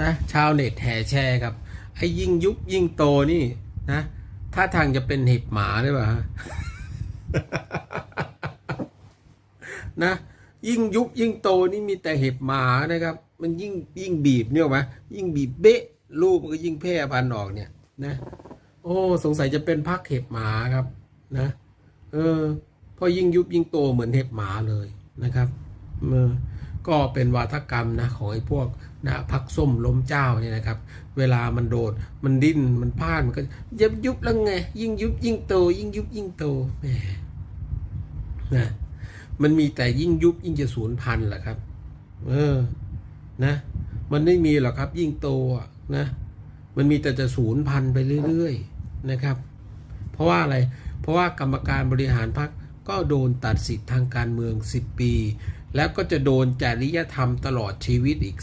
นะชาวเน็ตแห่แชร์ครับไอ้ยิ่งยุบยิ่งโตนี่นะถ้าทางจะเป็นเห็บหมาหรือเปล่าฮะนะยิ่งยุบยิ่งโตนี่มีแต่เห็บหมานะครับ มันยิ่งยิ่งบีบเนี่ยไหมยิ่งบีบเบะลูกมันก็ยิ่งแพร่พันออกเนี่ยนะ โอ้สงสัยจะเป็นพักเห็บหมาครับนะเออพราะยิ่งยุบยิ่งโตเหมือนเห็บหมาเลยนะครับเออ ก็เป็นวาทกรรมนะของไอ้พวกนะพักส้มล้มเจ้าเนี่ยนะครับ เวลามันโดดมันดิ้นมันพลาดมันก็ยับยุบแล้วไงยิ่งยุบยิ่งโต ยิ่งยุบยิ่งโตแหมนะมันมีแต่ยิ่งยุบยิ่งจะสูญพันธุ์แหละครับ เออนะ มันไม่มีหรอกครับ ยิ่งโตนะ มันมีแต่จะสูญพันธุ์ไปเรื่อยๆนะครับ เพราะว่าอะไร เพราะว่ากรรมการบริหารพรรคก็โดนตัดสิทธิ์ทางการเมือง 10 ปี แล้วก็จะโดนจริยธรรมตลอดชีวิตอีก